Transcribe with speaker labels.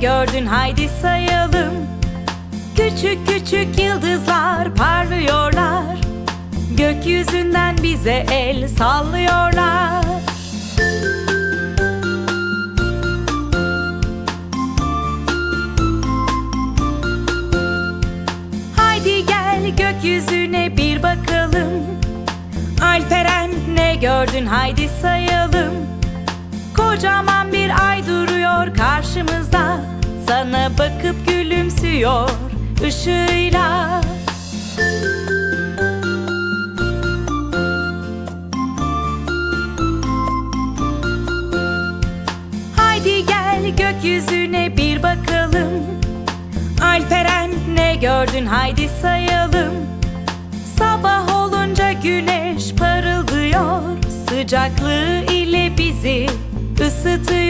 Speaker 1: gördün? Haydi sayalım. Küçük küçük yıldızlar parlıyorlar. Gökyüzünden bize el sallıyorlar. Haydi gel gökyüzüne bir bakalım. Alperen ne gördün? Haydi sayalım. Kocaman bir ay duruyor karşımızda Bakıp gülümsüyor ışığıyla. Haydi gel gökyüzüne bir bakalım. Alperen ne gördün? Haydi sayalım. Sabah olunca güneş parıldıyor. Sıcaklığı ile bizi ısıtıyor